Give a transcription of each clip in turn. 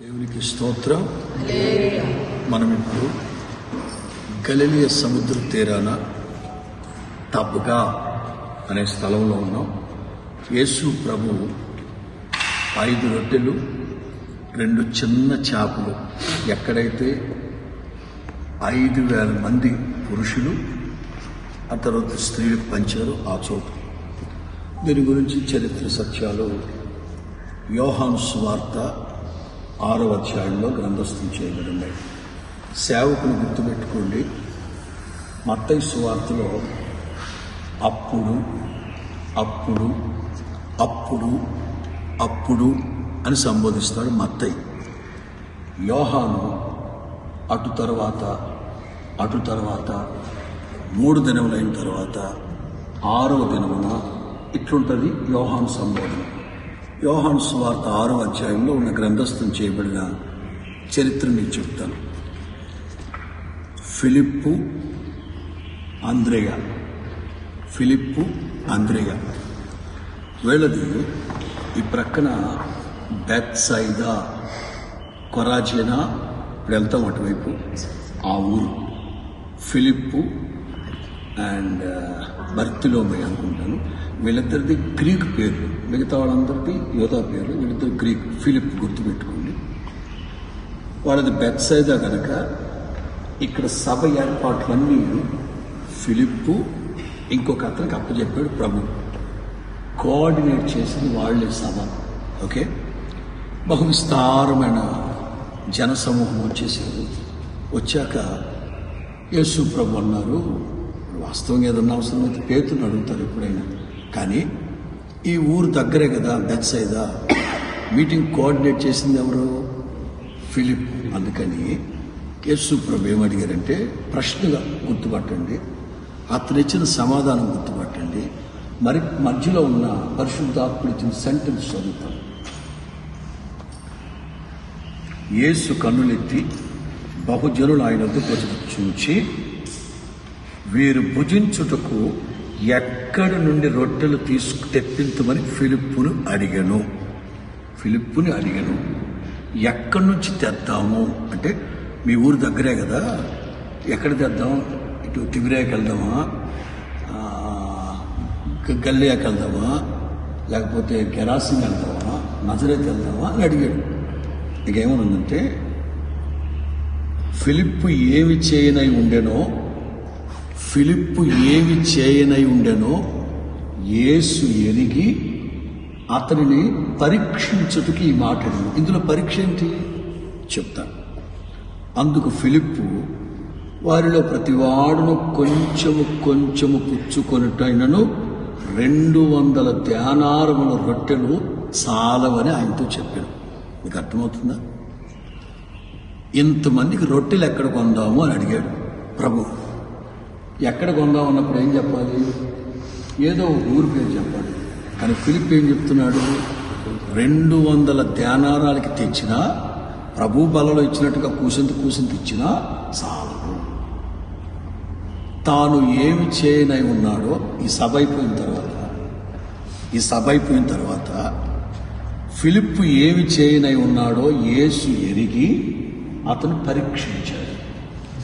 దేవునికి స్తోత్రం. మనం ఇప్పుడు గలిలియ సముద్ర తీరాన తబ్గా అనే స్థలంలో ఉన్నాం. యేసు ప్రభు ఐదు రొట్టెలు రెండు చిన్న చేపలు ఎక్కడైతే ఐదు వేల మంది పురుషులు ఆ తర్వాత స్త్రీలకు పంచారు ఆ చోటు. దీని గురించి చరిత్ర సత్యాలు యోహాను సువార్త ఆరో అధ్యాయంలో గ్రంథస్థం చేయబడి ఉన్నాయి సేవకులు గుర్తుపెట్టుకోండి. మత్తై సువార్తలో అప్పుడు అప్పుడు అప్పుడు అప్పుడు అని సంబోధిస్తాడు మత్తై యోహాను అటు తర్వాత అటు తర్వాత మూడు దినములైన తర్వాత ఆరవ దినమున ఇట్లుంటుంది యోహాను సంబోధన. యోహాను సువార్త ఆరో అధ్యాయంలో ఉన్న గ్రంథస్థం చేయబడిన చరిత్ర మీకు చెప్తాను. ఫిలిప్పు అంద్రేయ. ఫిలిప్పు అంద్రేయ. వీళ్ళది. ఈ ప్రక్కన బెత్సైదా కొరాజీనా ఇప్పుడు వెళ్తాం అటువైపు. ఆ ఊరు. ఫిలిప్పు అండ్ బర్తిలోమే అనుకుంటాను. వీళ్ళిద్దరిది గ్రీక్ పేర్లు. మిగతా వాళ్ళందరిది యోధా పేర్లు. వీళ్ళిద్దరు గ్రీక్. ఫిలిప్ గుర్తుపెట్టుకోండి. వాళ్ళది బెత్సైదా కనుక ఇక్కడ సభ ఏర్పాట్లన్నీ ఫిలిప్పు ఇంకొక అతనికి అప్పచెప్పాడు ప్రభు. కోఆర్డినేట్ చేసింది వాళ్ళే సభ. ఓకే? బహు విస్తారమైన జనసమూహం వచ్చేసారు వచ్చాక యేసు ప్రభు అన్నారు వాస్తవంగా ఏదన్నా అవసరం అయితే పేతుని అడుగుతారు ఎప్పుడైనా. కానీ ఈ ఊరు దగ్గరే కదా బెత్సైదా మీటింగ్ కోఆర్డినేట్ చేసింది ఎవరు? ఫిలిప్. అందుకని కేసు ప్రభు ఏమడిగారంటే ప్రశ్నగా గుర్తుపట్టండి అతను ఇచ్చిన సమాధానం గుర్తుపట్టండి మరి మధ్యలో ఉన్న పరిశుద్ధాత్ముడు ఇచ్చిన సెంటెన్స్ చదువుతాం. ఏసు కన్నులెత్తి బహుజనులు ఆయనకు ప్రజలు చూచి వీరు భుజించుటకు ఎక్కడి నుండి రొట్టెలు తీసుకు తెప్పించమని ఫిలిప్పును అడిగను. ఫిలిప్పుని అడిగను. ఎక్కడి నుంచి తెద్దాము? అంటే మీ ఊరు దగ్గరే కదా. ఎక్కడ తెద్దాం ఇటు తిబిరాకి వెళ్దామా? గల్లియాకి వెళ్దామా? లేకపోతే గెరాసింగ్ వెళ్దామా? నజరేత్ వెళ్దామా అని అడిగాడు. ఇక ఏమనుందంటే ఫిలిప్ ఏమి చేయనై ఉండేనో ఫిలిప్పు ఏమి చేయనై ఉండెనో యేసు ఎరిగి అతనిని పరీక్షించుటకి ఈ మాట ఇందులో పరీక్ష ఏంటి? చెప్తాను అందుకు ఫిలిప్పు వారిలో ప్రతివాడును కొంచెము కొంచెము పుచ్చుకొనిటైనను రెండు వందల ధ్యానారముల రొట్టెలు చాలవని ఆయనతో చెప్పాను మీకు అర్థమవుతుందా? ఇంతమందికి రొట్టెలు ఎక్కడ కొందాము అని అడిగాడు ప్రభు. ఎక్కడ కొందాం అన్నప్పుడు ఏం చెప్పాలి? ఏదో ఒక ఊరు పేరు చెప్పాలి. కానీ ఫిలిప్ ఏం చెప్తున్నాడు? రెండు వందల ధ్యానారాలకి తెచ్చినా ప్రభు బలలో ఇచ్చినట్టుగా కూసింత కూసింత ఇచ్చినా చాలదు. తాను ఏమి చేయనై ఉన్నాడో ఈ సభ అయిపోయిన తర్వాత ఈ సభ అయిపోయిన తర్వాత ఫిలిప్ ఏమి చేయనై ఉన్నాడో యేసు ఎరిగి అతను పరీక్షించాడు.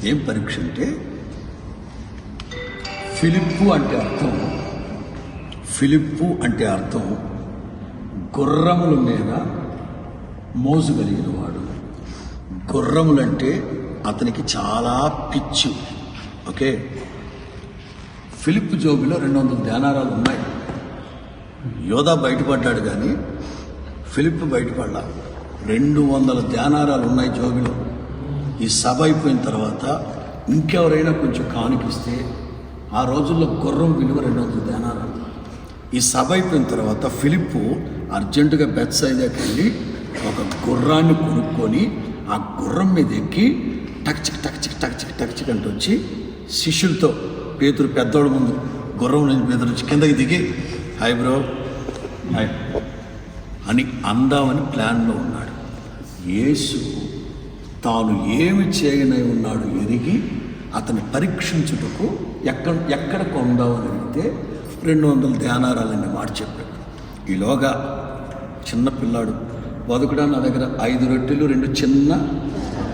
ఏం పరీక్ష అంటే ఫిలిప్పు అంటే అర్థం. ఫిలిప్పు అంటే అర్థం గుర్రముల మీద మోజు కలిగిన వాడు గుర్రములంటే అతనికి చాలా పిచ్చు. ఓకే? ఫిలిప్ జోబిలో రెండు వందల ధ్యానారాలు ఉన్నాయి. యోధా బయటపడ్డాడు కానీ ఫిలిప్ బయటపడ్డా రెండు వందల ధ్యానారాలు ఉన్నాయి జోబిలో. ఈ సభ అయిపోయిన తర్వాత ఇంకెవరైనా కొంచెం కానిపిస్తే ఆ రోజుల్లో గుర్రం విలువ రెండు వందల దేనాలు ఈ సభ అయిపోయిన తర్వాత ఫిలిప్పు అర్జెంటుగా బెత్సైదాకి వెళ్ళి ఒక గుర్రాన్ని కొనుక్కొని ఆ గుర్రం మీద ఎక్కి టక్చిక్ టక్చిక్ టక్చిక్ టక్చిక్ అంటూ వచ్చి శిష్యులతో పేతురు పెద్దోడు ముందు గుర్రం నుంచి మీద నుంచి కిందకి దిగి హాయ్ బ్రో హాయ్ అని అందామని ప్లాన్లో ఉన్నాడు. యేసు తాను ఏమి చేయనై ఉన్నాడు ఎరిగి అతన్ని పరీక్షించుటకు ఎక్కడ ఎక్కడ కొందామని అడిగితే రెండు వందల ధ్యానారాలని మాట చెప్పాడు ఈలోగా చిన్న పిల్లాడు బతుకుడా నా దగ్గర ఐదు రొట్టెలు రెండు చిన్న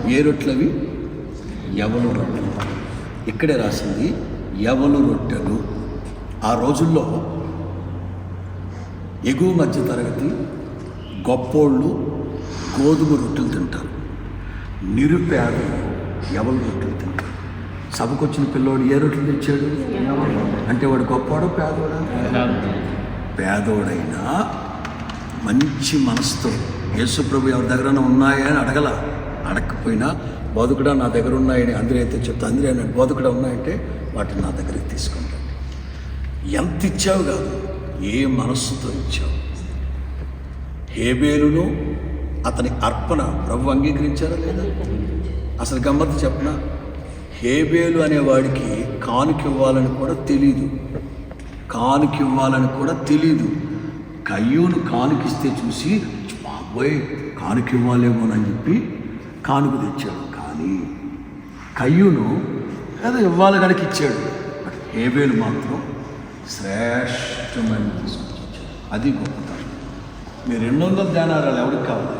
ఏ రొట్టెలవి? ఎవలు రొట్టెలు. ఇక్కడే రాసింది ఎవలు రొట్టెలు. ఆ రోజుల్లో ఎగువ మధ్య తరగతి గొప్పోళ్ళు గోధుమ రొట్టెలు తింటారు. నిరుపేదలు ఎవలు రొట్టెలు. సభకొచ్చిన సభకు వచ్చిన పిల్లోడు ఏ రొట్టెలు తెచ్చాడు? అంటే వాడు గొప్పవాడు పేదవాడా? పేదోడైనా మంచి మనసుతో యేసుప్రభు ఎవరి దగ్గర ఉన్నాయా అని అడగల. అడగకపోయినా బతుకుడా నా దగ్గర ఉన్నాయని అందరూ అయితే చెప్తా అందరూ అన్నాడు బతుకుడా ఉన్నాయంటే వాటిని నా దగ్గరికి తీసుకుంటాడు. ఎంత ఇచ్చావు కాదు ఏ మనస్సుతో ఇచ్చావు? హేబేలును అతని అర్పణ ప్రభు అంగీకరించారా లేదా? అసలు గమ్మత్తు చెప్పనా? హేబేలు అనేవాడికి కానుకివ్వాలని కూడా తెలీదు. కానుకివ్వాలని కూడా తెలీదు. కయ్యూను కానుకిస్తే చూసి బాబోయ్ కానుక ఇవ్వాలేమోనని చెప్పి కానుక తెచ్చాడు. కానీ కయ్యూను ఏదో ఇవ్వాలి కనుక ఇచ్చాడు. బట్ హేబేలు మాత్రం శ్రేష్టమైన తీసుకొచ్చాడు అది గొప్పతనం. మీరు రెండు వందల ధ్యానారాలు ఎవరికి కావాలి?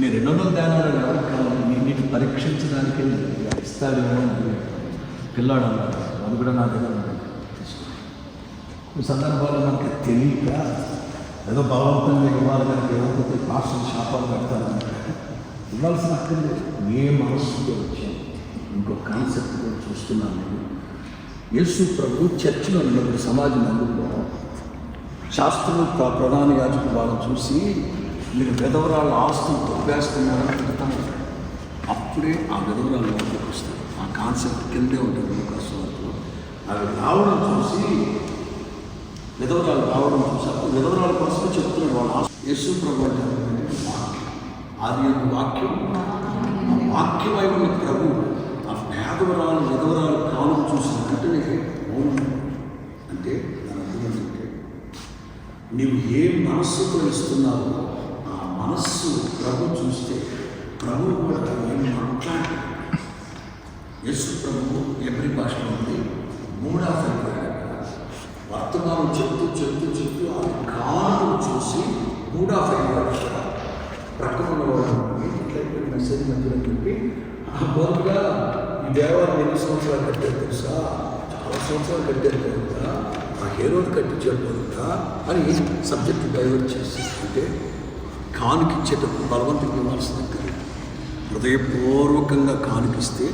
మీరు రెండు వందల ధ్యానాలు ఎవరికి కావాలి మీ పరీక్షించడానికి ఇస్తాడేమో అని పిల్లాడు అన్నాడు అది కూడా నా దగ్గర ఉంది. కొన్ని సందర్భాల్లో మనకి తెలియక ఏదో భగవంతుని ఇవ్వాలి కనుక ఇవ్వకపోతే పాస్టర్ శాపాలు పెడతారంటే ఇవ్వాల్సిన అక్కర్లేదు ఏ మనస్సుతో వచ్చాను? ఇంకో కాన్సెప్ట్ కూడా చూస్తున్నాను నేను. యేసు ప్రభు చర్చిలో ఉన్నప్పుడు సమాజం అందులో శాస్త్రులు ప్రధాన యాజకులు వాళ్ళని చూసి మీరు విధవరాళ్ళ ఆస్తులు తొప్పేస్తున్నారని పెడతాను అప్పుడే ఆ విధవరాలు లోపలికి వస్తారు. ఆ కాన్సెప్ట్ కిందే ఉంటుంది లోకాసువార్తలో అవి రావడం చూసి విధవరాలు రావడం చూసి అప్పుడు విధవరాల కోసం చెప్తున్నాడు వాళ్ళ ఆస్తి యేసు ప్రభు అంటే వాక్యం. ఆ వాక్యమై ఉన్న ప్రభు ఆ పేదవరాలు విధవరాలు కాలం చూసిన వెంటనే అవును. అంటే దాని అర్థం ఏంటంటే నీవు ఏ మనస్సుతో ఇస్తున్నావో మనస్సు ప్రభు చూస్తే ప్రభు కూడా ఏం మాట్లాడి యేసు ప్రభు ఎవరి భాషలో ఉంది. మూడా వర్తమానం చెప్తూ చెప్తూ చెప్తూ ఆ కాను చూసి మూడా ఫైవ్ ప్రక్కన మెసేజ్ మధ్యలో చెప్పి ఆ బోధగా ఈ దేవాలయం ఎన్ని సంవత్సరాలు కట్టారు తెలుసా? చాలా సంవత్సరాలు కట్టారు తెలుసా ఆ హీరోని కట్టించారు తెలుసా అని సబ్జెక్ట్ డైవర్ట్ చేసి అంటే కానుకిచ్చేటప్పుడు బలవంతంగా ఇవ్వాల్సిన హృదయపూర్వకంగా కానుకిస్తే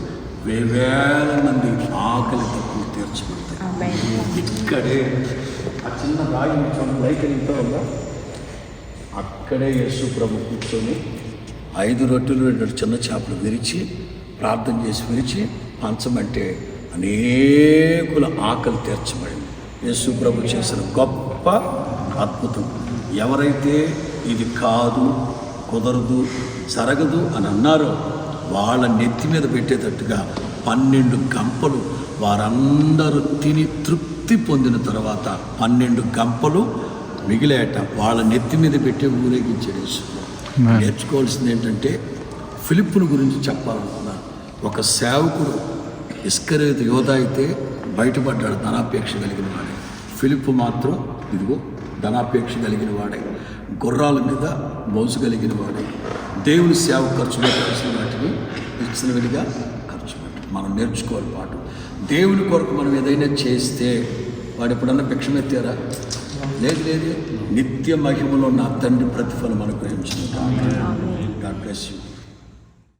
వేవేల మంది ఆకలి తక్కువ తీర్చబడతాయి. ఇక్కడే ఆ చిన్న రాయి ఇంట్లో ఉందా? అక్కడే యేసు ప్రభు కూర్చొని ఐదు రొట్టెలు రెండు చిన్న చేపలు విరిచి ప్రార్థన చేసి విరిచి పంచమంటే అనేకుల ఆకలి తీర్చబడింది. యేసు ప్రభు చేసిన గొప్ప అద్భుతం. ఎవరైతే ఇది కాదు కుదరదు జరగదు అని అన్నారో. వాళ్ళ నెత్తి మీద పెట్టేటట్టుగా పన్నెండు గంపలు వారందరూ తిని తృప్తి పొందిన తర్వాత పన్నెండు గంపలు మిగిలేట వాళ్ళ నెత్తి మీద పెట్టి ఊరేగించాడు యేసు. నేర్చుకోవాల్సింది ఏంటంటే ఫిలిప్పును గురించి చెప్పాలనుకున్నాను ఒక సేవకుడు ఇస్కరేత యోధ అయితే బయటపడ్డాడు ధనాపేక్ష కలిగిన వాడే. ఫిలిప్పు మాత్రం ఇదిగో ధనాపేక్ష కలిగిన వాడే. గుర్రాల మీద మోసు కలిగిన వాడే. దేవుని సేవ ఖర్చు పెట్టాల్సిన వాటిని ఇచ్చిన విడిగా ఖర్చు పెట్టాలి మనం నేర్చుకోవాలి పాటు. దేవుని కొరకు మనం ఏదైనా చేస్తే వాడు ఎప్పుడన్నా భిక్షమెత్తారా లేదు లేదు. నిత్య మహిమలో నా తండ్రి ప్రతిఫలం అనుగ్రహించిన. God bless you